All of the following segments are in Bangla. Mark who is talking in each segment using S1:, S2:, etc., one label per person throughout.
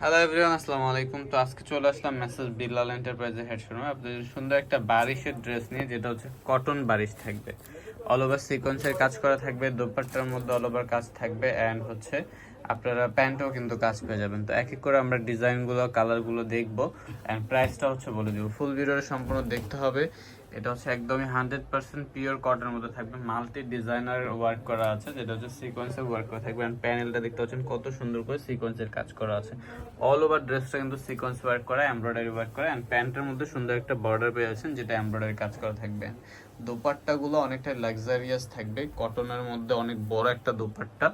S1: হ্যালো এভরিওয়ান আসসালামু আলাইকুম। তো আজকে চলে আসলাম মেসেজ বিল্লাল এন্টারপ্রাইজের হেড শোরুমে আপনাদের সুন্দর একটা বারিশের ড্রেস নিয়ে, যেটা হচ্ছে কটন বারিশ থাকবে। অল ওভার সিকোয়েন্সের কাজ করা থাকবে, দোপাট্টার মধ্যে অল ওভার কাজ থাকবে অ্যান্ড হচ্ছে আপনারা প্যান্টও কিন্তু কাজ পেয়ে যাবেন। তো এক এক করে আমরা ডিজাইনগুলো কালারগুলো দেখব অ্যান্ড প্রাইসটা হচ্ছে বলে দিব। ফুল ভিডিওটা সম্পূর্ণ দেখতে হবে। এটা হচ্ছে একদমই হান্ড্রেড পার্সেন্ট পিওর কটনের মধ্যে থাকবে। মাল্টি ডিজাইনার ওয়ার্ক করা আছে, যেটা হচ্ছে সিকোয়েন্সের ওয়ার্ক করা থাকবে। অ্যান্ড প্যানেলটা দেখতে পাচ্ছেন কত সুন্দর করে সিকোয়েন্সের কাজ করা আছে। অল ওভার ড্রেসটা কিন্তু সিকোয়েন্স ওয়ার্ক করা এমব্রয়ডারি ওয়ার্ক করা। অ্যান্ড প্যান্টের মধ্যে সুন্দর একটা বর্ডার পেয়ে আছেন যেটা এমব্রয়ডারি কাজ করা থাকবে। দোপাট্টাগুলো অনেকটা লাক্সারিয়াস থাকবে। কটনের মধ্যে অনেক বড় একটা দোপাট্টা।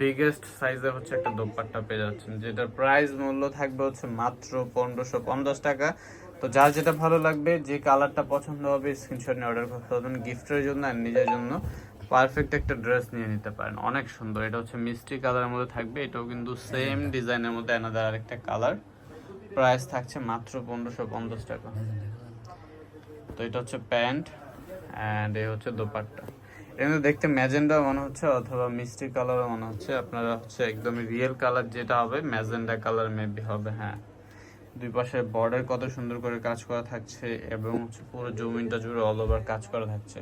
S1: বিগেস্ট সাইজের হচ্ছে একটা দোপাট্টা পেয়ে যাচ্ছেন, যেটার প্রাইস মূল্য থাকবে হচ্ছে মাত্র পনেরোশো পঞ্চাশ টাকা। তো যার যেটা ভালো লাগবে, যে কালারটা পছন্দ হবে স্ক্রিনশট নিয়ে অর্ডার করতে পারবেন, গিফটের জন্য আর নিজের জন্য পারফেক্ট একটা ড্রেস নিয়ে নিতে পারেন। অনেক সুন্দর। এটা হচ্ছে মিষ্টি কালারের মধ্যে থাকবে। এটাও কিন্তু সেম ডিজাইনের মধ্যে এনাদার আরেকটা কালার প্রাইস থাকছে মাত্র পনেরোশো পঞ্চাশ টাকা। তো এটা হচ্ছে প্যান্ট অ্যান্ড এই হচ্ছে দোপাট্টা। এমনি দেখতে ম্যাজেন্ডা মনে হচ্ছে অথবা মিষ্টি কালারও মনে হচ্ছে। আপনারা হচ্ছে একদমই রিয়েল কালার যেটা হবে, ম্যাজেন্ডা কালার মেবি হবে হ্যাঁ। দুই পাশে বর্ডার কত সুন্দর করে কাজ করা থাকছে এবং পুরো জমিনটা জুড়ে অল ওভার কাজ করা থাকছে।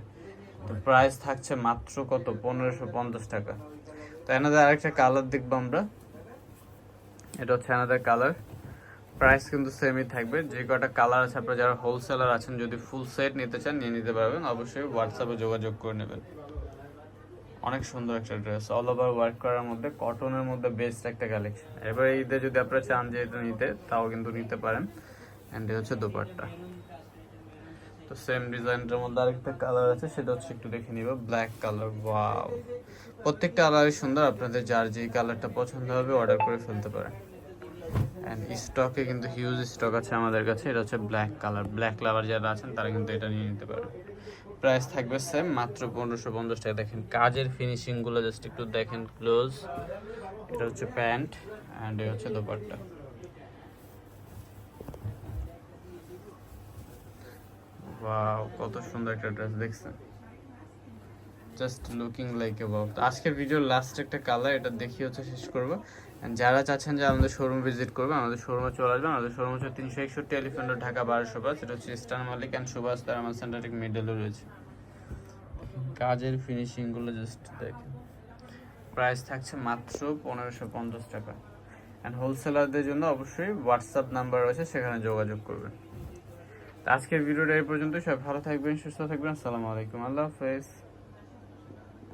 S1: তো প্রাইস থাকছে মাত্র কত? পনেরোশো পঞ্চাশ টাকা। তো এনাদের আরেকটা কালার দেখব আমরা। এটা হচ্ছে এনাদের কালার প্রাইস কিন্তু সেমই থাকবে। যে কটা কালার আছে আপনারা যারা হোলসেলার আছেন, যদি ফুল সেট নিতে চান, নিয়ে নিতে পারবেন। অবশ্যই হোয়াটসঅ্যাপে যোগাযোগ করে নেবেন। অনেক সুন্দর একটা ড্রেস অল ওভার ওয়ার্ক করার মধ্যে কটনের মধ্যে বেস্ট একটা কালেকশন এবার ঈদে যদি আপনারা চান যে এটা নিতে, তাও কিন্তু নিতে পারেন। অ্যান্ড হচ্ছে দোপারটা তো সেম ডিজাইনটার মধ্যে আরেকটা কালার আছে, সেটা হচ্ছে একটু দেখে নিব ব্ল্যাক কালার ওয়াও প্রত্যেকটা কালারই সুন্দর, আপনাদের যার যেই কালারটা পছন্দ হবে অর্ডার করে ফেলতে পারেন। অ্যান্ড স্টকে কিন্তু হিউজ স্টক আছে আমাদের কাছে। এটা হচ্ছে ব্ল্যাক কালার ব্ল্যাক লাভার যারা আছেন, তারা কিন্তু এটা নিয়ে নিতে পারেন প্রাইস থাকবে সেম মাত্র পনেরোশো পঞ্চাশ টাকা। দেখেন, কাজের ফিনিশিংগুলো জাস্ট একটু দেখেন ক্লোজ এটা হচ্ছে প্যান্ট অ্যান্ড এ হচ্ছে ওয়াও কত সুন্দর একটা ড্রেস দেখছেন? জাস্ট লুকিং লাইক এ তো আজকের ভিডিওর লাস্ট একটা কালার এটা দেখিয়ে হচ্ছে শেষ করব। যারা চাচ্ছেন যে আমাদের শোরুম ভিজিট করবে, আমাদের শোরুমে চলে আসবেন। আমাদের শোরুম হচ্ছে তিনশো একষট্টি এলিফেন্ট ঢাকা বারোশো পাঁচ। এটা হচ্ছে ইস্টার্ন মালিক অ্যান্ড সুভাষ তার আমার সেন্টার ঠিক রয়েছে। কাজের ফিনিশিংগুলো জাস্ট দেখেন। প্রাইস থাকছে মাত্র পনেরোশো পঞ্চাশ টাকা। অ্যান্ড হোলসেলারদের জন্য অবশ্যই হোয়াটসঅ্যাপ নাম্বার রয়েছে, সেখানে যোগাযোগ করবেন। আজকের ভিডিওটা এই পর্যন্ত সব ভালো থাকবেন, সুস্থ থাকবেন। আসসালামু আলাইকুম। আল্লাহ হাফেজ।